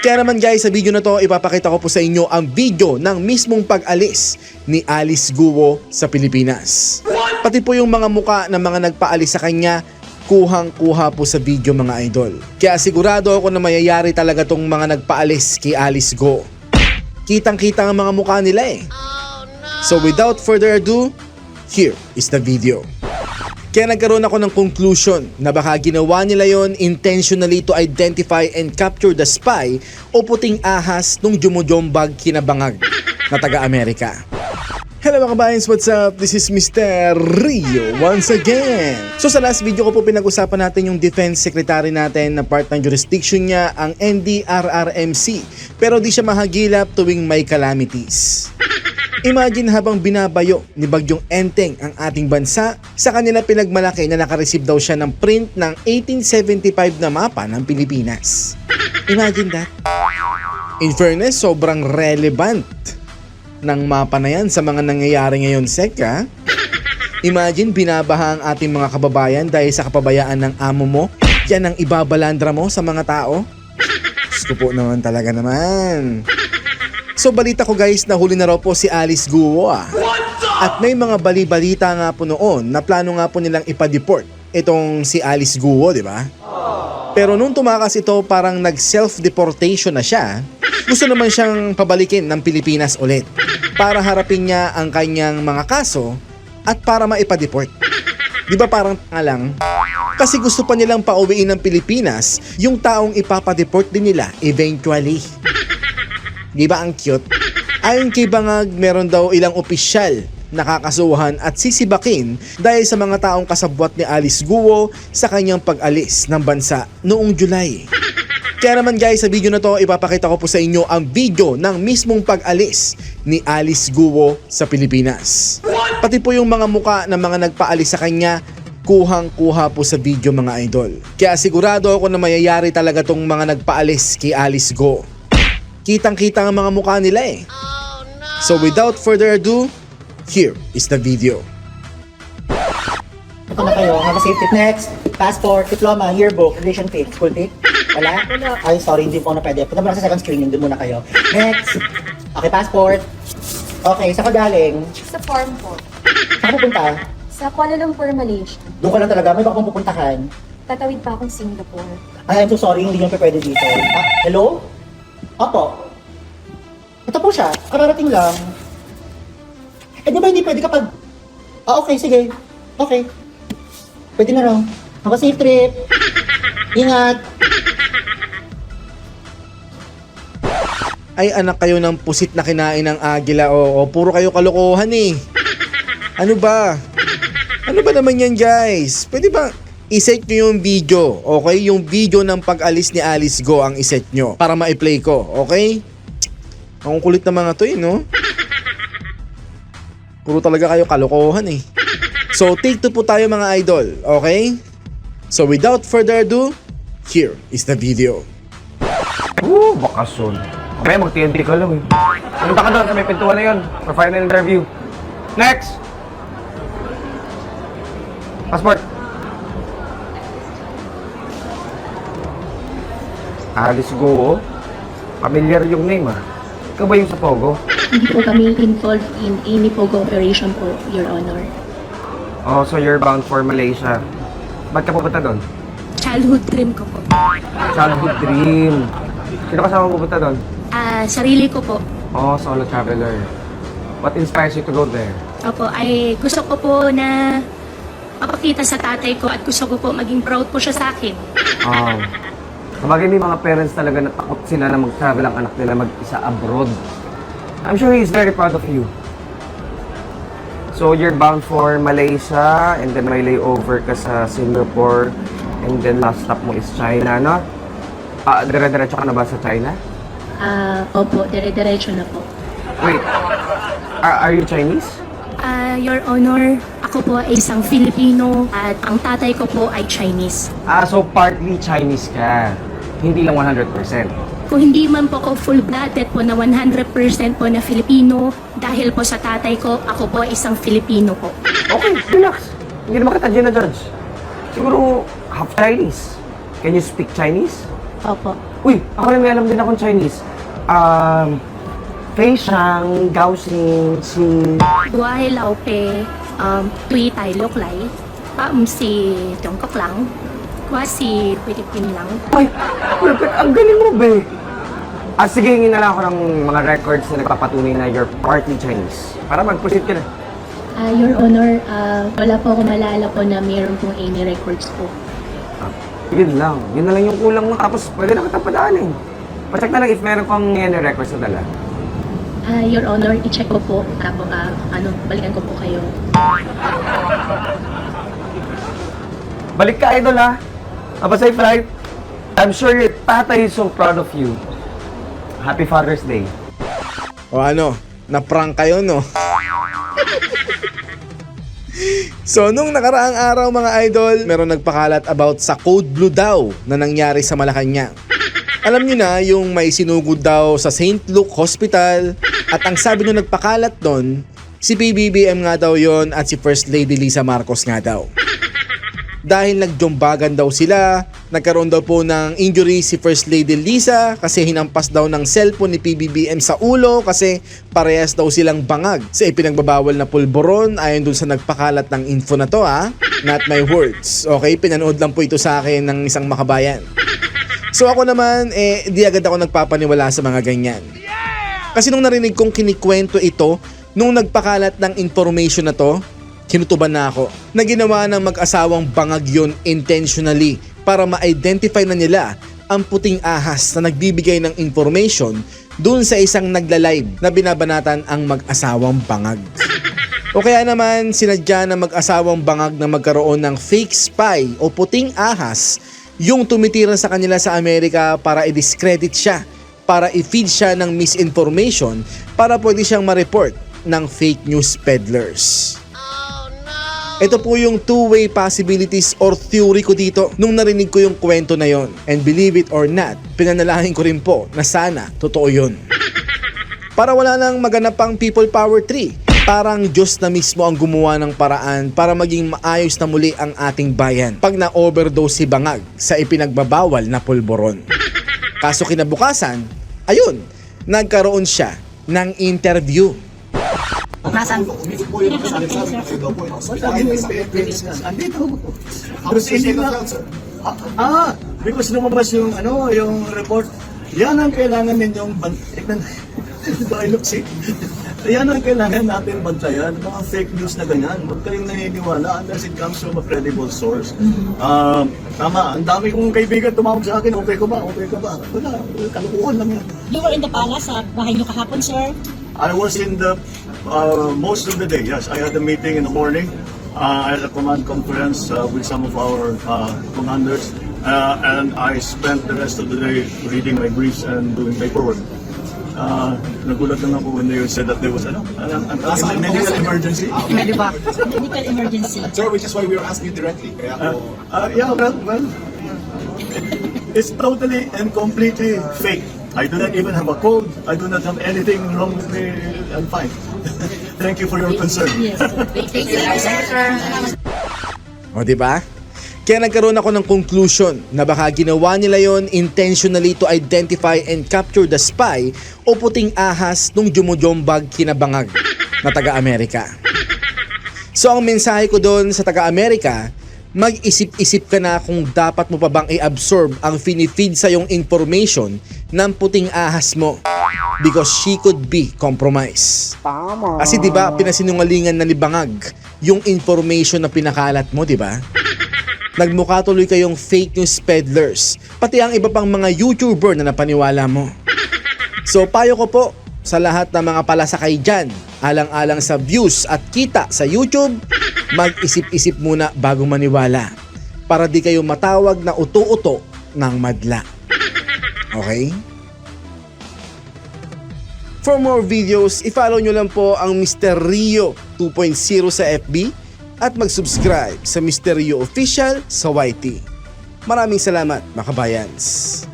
Kaya naman guys, sa video na to, ipapakita ko po sa inyo ang video ng mismong pag-alis ni Alice Guo sa Pilipinas. Pati po yung mga muka ng mga nagpaalis sa kanya, kuhang-kuha po sa video mga idol. Kaya sigurado ako na mayayari talaga tong mga nagpaalis kay Alice Go. Kitang-kita ang mga mukha nila eh. So without further ado, here is the video. Kaya nagkaroon ako ng conclusion na baka ginawa nila yon intentionally to identify and capture the spy o puting ahas nung jumujombag kinabangag na taga-Amerika. Hello mga kabayans, what's up? This is Mr. Rio once again. So sa last video ko po pinag-usapan natin yung defense secretary natin na part ng jurisdiction niya ang NDRRMC pero di siya mahagilap tuwing may calamities. Imagine habang binabayo ni Bagyong Enteng ang ating bansa, sa kanila pinagmalaki na nakareceive daw siya ng print ng 1875 na mapa ng Pilipinas. Imagine that. In fairness, sobrang relevant ng mapa na yan sa mga nangyayari ngayon, Sek, ha? Imagine, binabaha ang ating mga kababayan dahil sa kapabayaan ng amo mo. Yan ang ibabalandra mo sa mga tao. Ko po naman talaga naman. So balita ko guys, nahuli na raw po si Alice Guo ah. At may mga bali-balita nga po noon na plano nga po nilang ipa-deport itong si Alice Guo, di ba? Pero nung tumakas ito, parang nag-self-deportation na siya. Gusto naman siyang pabalikin ng Pilipinas ulit para harapin niya ang kanyang mga kaso at para maipa-deport. Di ba parang tanga lang? Kasi gusto pa nilang pauwiin ng Pilipinas yung taong ipapa-deport din nila eventually. Di ba ang cute? Ayon kay Bangag, meron daw ilang opisyal nakakasuhan at sisibakin dahil sa mga taong kasabwat ni Alice Guo sa kanyang pag-alis ng bansa noong July. Kaya naman guys, sa video na to, ipapakita ko po sa inyo ang video ng mismong pag-alis ni Alice Guo sa Pilipinas. Pati po yung mga muka ng mga nagpaalis sa kanya, kuhang-kuha po sa video mga idol. Kaya sigurado ako na mayayari talaga tong mga nagpaalis kay Alice Go. Kitang-kita ang mga mukha nila eh. So without further ado, here is the video. Ito na kayo. Have a safe trip. Next, passport, diploma, yearbook, graduation pin, school pin. Wala? Ay, sorry, hindi po na pwede. Punta muna sa second screening, doon muna kayo. Next. Okay, passport. Okay, ka galing? Sa farm po. Saan pupunta? Sa Kuala Lumpur, Malaysia. Doon ka lang talaga. May baka pupuntahan. Tatawid pa akong Singapore. Ay, I'm so sorry, hindi nyo pa pwede dito. Ah, hello? Opo. Ito po siya. Kararating lang. Eh, di ba hindi pwede kapag... Ah, okay, sige. Okay. Pwede na raw. Have a safe trip. Ingat. Ay anak kayo ng pusit na kinain ng agila o, o puro kayo kalokohan eh. Ano ba? Ano ba naman yan guys? Pwede ba iset nyo yung video, okay? Yung video ng pag-alis ni Alice Go ang iset nyo para ma-play ko, okay? Ang kulit na mga to eh, no? Puro talaga kayo kalokohan eh. So take two po tayo mga idol, okay? So without further ado, here is the video. Oo, bakasyon. Kaya mag-TNT ka lang eh. Punta ka doon sa may pintuan na yun for final interview. Next! Passport. Alice Go, Familiar yung name ah. Ikaw ba yung sa Pogo? Hindi po kami involved in any POGO operation po, Your Honor. Oh, so you're bound for Malaysia. Ba't ka pupunta doon? Childhood dream ko po. Childhood dream. Sino kasama pupunta doon? Ah, sarili ko po. Oh, solo traveler. What inspires you to go there? Opo, ay gusto ko po na mapakita sa tatay ko at gusto ko po maging proud po siya sa akin. Um, Sabagay may mga parents talaga na takot sila na mag-travel ang anak nila mag-isa abroad. I'm sure he's very proud of you. So you're bound for Malaysia and then may layover ka sa Singapore and then last stop mo is China, no? Ah, dire-diretso ka na ba sa China? Ah, opo, dire-diretso na po. Wait, are, are you Chinese? Ah, Your Honor, ako po ay isang Filipino at ang tatay ko po ay Chinese. Ah, so partly Chinese ka hindi lang 100%. Kung hindi man po ako full-blooded po na 100% po na Filipino, dahil po sa tatay ko, ako po ay isang Filipino po. Okay, relax. Hindi naman kita ginajudge. Siguro, half Chinese. Can you speak Chinese? Opo. Uy, ako rin may alam din akong Chinese. Um, Fei Shang, Gao Xing, si... Buhay Laupe, um, Tui Tai Loklay, um, si Tiongkok lang. Basi, ah, Pilipin lang. Ay, perfect. Ang galing mo, be. Ah, sige, hingin na lang ako ng mga records na nagpapatunay na you're partly Chinese. Para mag-proceed ka na. Ah, Your Honor, ah, wala po ako malala po na mayroon pong any records po. Ah, yun lang. Yun na lang yung kulang mo. Tapos pwede na kita padaanin. Pacheck na lang if meron kang any records na dala. Ah, Your Honor, i-check ko po. Ah, Tapos, ah, ano, balikan ko po kayo. Balik ka, idol, ha? Have a safe flight. I'm sure your tatay is so proud of you. Happy Father's Day. O ano, na-prank kayo no? so nung nakaraang araw mga idol, meron nagpakalat about sa Code Blue daw na nangyari sa Malacanang. Alam niyo na yung may sinugod daw sa St. Luke Hospital at ang sabi nung nagpakalat doon, si PBBM nga daw yon at si First Lady Lisa Marcos nga daw. Dahil nagjumbagan daw sila, nagkaroon daw po ng injury si First Lady Lisa kasi hinampas daw ng cellphone ni PBBM sa ulo kasi parehas daw silang bangag sa ipinagbabawal na pulboron ayon dun sa nagpakalat ng info na to ha. Not my words. Okay, pinanood lang po ito sa akin ng isang makabayan. So ako naman, eh, di agad ako nagpapaniwala sa mga ganyan. Kasi nung narinig kong kinikwento ito, nung nagpakalat ng information na to, kinutuban na ako na ginawa ng mag-asawang bangag yun intentionally para ma-identify na nila ang puting ahas na nagbibigay ng information dun sa isang nagla-live na binabanatan ang mag-asawang bangag. O kaya naman sinadya ng mag-asawang bangag na magkaroon ng fake spy o puting ahas yung tumitira sa kanila sa Amerika para i-discredit siya, para i-feed siya ng misinformation para pwede siyang ma-report ng fake news peddlers. Ito po yung two-way possibilities or theory ko dito nung narinig ko yung kwento na yon. And believe it or not, pinanalangin ko rin po na sana totoo yun. Para wala nang maganap pang people power tree. Parang Diyos na mismo ang gumawa ng paraan para maging maayos na muli ang ating bayan pag na-overdose si Bangag sa ipinagbabawal na pulboron. Kaso kinabukasan, ayun, nagkaroon siya ng interview. Nasaan? Tapos hindi na, ah, ah, because lumabas yung, ano, yung report, yan ang kailangan ninyong bantayan. Sick? Yan ang kailangan natin bantayan, mga fake news na ganyan. Huwag kayong naniniwala unless it comes from a credible source. Ah, tama, ang dami kong kaibigan tumawag sa akin, okay ko ba, okay ka ba? Wala, kalukuhan lang yan. You were in the palace sa bahay niyo kahapon, sir. I was in the uh, most of the day. Yes, I had a meeting in the morning. Uh, I had a command conference uh, with some of our uh, commanders, uh, and I spent the rest of the day reading my briefs and doing paperwork. Uh, nagulat lang ako when they said that there was ano, an, an, an medical emergency. Medical emergency. Sir, which is why we were asking you directly. Kaya Uh, po, uh, yeah, well, well, it's totally and completely fake. I do not even have a cold. I do not have anything wrong with me. I'm fine. Thank you for your concern. Yes. Thank you, sir. O di ba? Kaya nagkaroon ako ng conclusion na baka ginawa nila yon intentionally to identify and capture the spy o puting ahas nung jumujombag kinabangag na taga-Amerika. So ang mensahe ko doon sa taga-Amerika, mag-isip-isip ka na kung dapat mo pa bang i-absorb ang finifeed sa yung information ng puting ahas mo because she could be compromised. Kasi 'di ba pinasinungalingan na ni Bangag yung information na pinakalat mo, 'di ba? Nagmukha tuloy kayong fake news peddlers, pati ang iba pang mga YouTuber na napaniwala mo. So payo ko po sa lahat ng mga palasakay dyan, alang-alang sa views at kita sa YouTube, mag-isip-isip muna bago maniwala para di kayo matawag na uto-uto ng madla. Okay? For more videos, i-follow nyo lang po ang Mr. Rio 2.0 sa FB at mag-subscribe sa Mr. Rio Official sa YT. Maraming salamat, makabayans.